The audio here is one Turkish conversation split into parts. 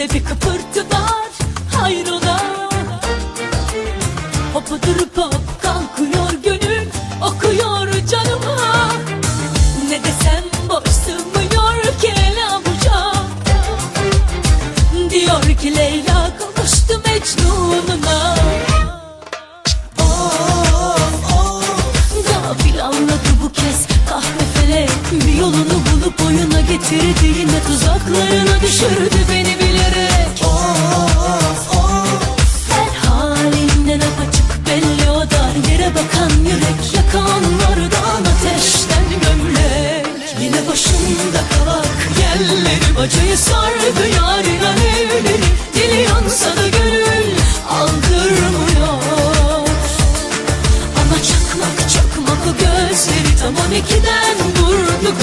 İçimde bir kıpırtı var hayrola? Hopa durup hop kalkıyor gönül okuyor canıma. Ne desem boş sığmıyor avuca Diyor ki Leyla kavuştu Mecnun'una. Kahve felek Bir yolunu bulup oyuna getirdi. Yine tuzaklarına düşürdü beni sardı yarın alevleri Dili yansa da gönül aldırmıyor. Ama çakmak çakmak o gözleri tam on ikiden vurdu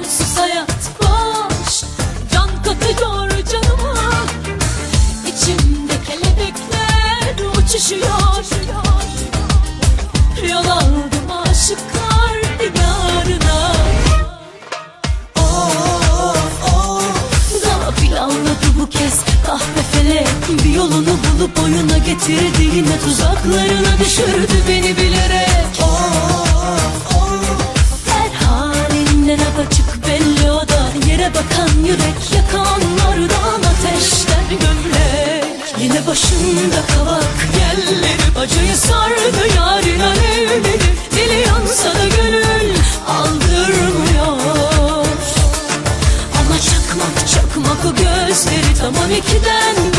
Onsuz hayat boş Can katıyor canıma. İçimde kelebekler uçuşuyor. Yol aldım aşıklar diyarına. Gafil anladı bu kez. Kahve felek Bir yolunu bulup oyuna getirdi Yine tuzaklarına düşürdü beni bilerek bakan yürek yakanlardan ateşten gömlek. Yine başında kavak yerleri Acıyı sardı yarın alevleri Dili yansa da gönül aldırmıyor. Ama çakmak çakmak o gözleri tam on ikiden